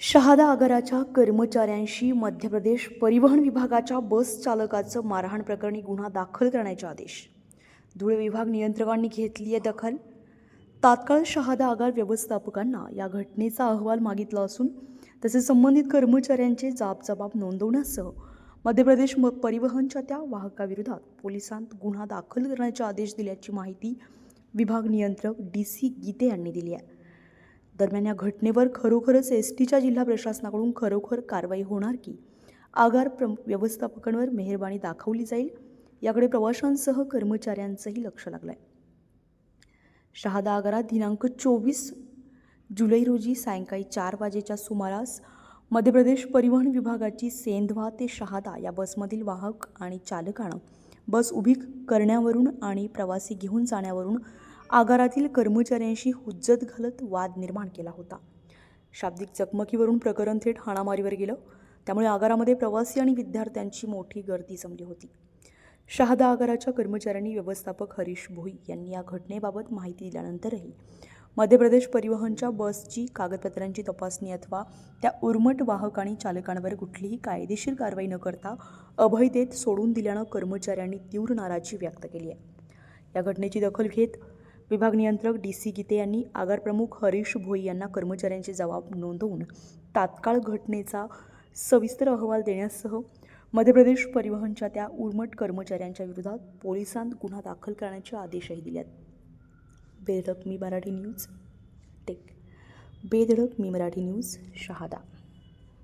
शहादा आगाराच्या कर्मचाऱ्यांशी मध्य प्रदेश परिवहन विभागाच्या बस चालकाचं मारहाण प्रकरणी गुन्हा दाखल करण्याचे आदेश. धुळे विभाग नियंत्रकांनी घेतली आहे दखल. तात्काळ शहादा आगार व्यवस्थापकांना या घटनेचा अहवाल मागितला असून तसेच संबंधित कर्मचाऱ्यांचे जाबजबाब नोंदवण्यासह मध्य प्रदेश म परिवहनच्या त्या वाहकाविरोधात पोलिसांत गुन्हा दाखल करण्याचे आदेश दिल्याची माहिती विभाग नियंत्रक डी सी गीते यांनी दिली आहे. दरम्यान या घटनेवर खरोखरच एस टीच्या जिल्हा प्रशासनाकडून खरोखर कारवाई होणार की? आगार प्र व्यवस्थापकांवर मेहरबानी दाखवली जाईल? याकडे प्रवाशांसह कर्मचाऱ्यांचंही लक्ष लागलं आहे शहादा आगारात दिनांक चोवीस जुलै रोजी सायंकाळी चार वाजेच्या सुमारास मध्य प्रदेश परिवहन विभागाची सेंधवा ते शहादा या बसमधील वाहक आणि चालकानं बस उभी करण्यावरून आणि प्रवासी घेऊन जाण्यावरून आगारातील कर्मचाऱ्यांशी हुज्जत घालत वाद निर्माण केला होता. शाब्दिक चकमकीवरून प्रकरण थेट हाणामारीवर गेलं. त्यामुळे आगारामध्ये प्रवासी आणि विद्यार्थ्यांची मोठी गर्दी जमली होती. शहादा आगाराच्या कर्मचाऱ्यांनी व्यवस्थापक हरीश भोई यांनी या घटनेबाबत माहिती दिल्यानंतरही मध्य प्रदेश परिवहनच्या बसची कागदपत्रांची तपासणी अथवा त्या उर्मट वाहक आणि चालकांवर कुठलीही कायदेशीर कारवाई न करता अभय देत सोडून दिल्यानं कर्मचाऱ्यांनी तीव्र नाराजी व्यक्त केली आहे. या घटनेची दखल घेत विभाग नियंत्रक डी सी गीते यांनी आगार प्रमुख हरीश भोई यांना कर्मचाऱ्यांचे जबाब नोंदवून तात्काळ घटनेचा सविस्तर अहवाल देण्यासह मध्य प्रदेश परिवहनच्या त्या उर्मट कर्मचाऱ्यांच्या विरोधात पोलिसांत गुन्हा दाखल करण्याचे आदेशही दिल्यात बेधडक मी मराठी न्यूज टेक. बेधडक मी मराठी न्यूज शहादा.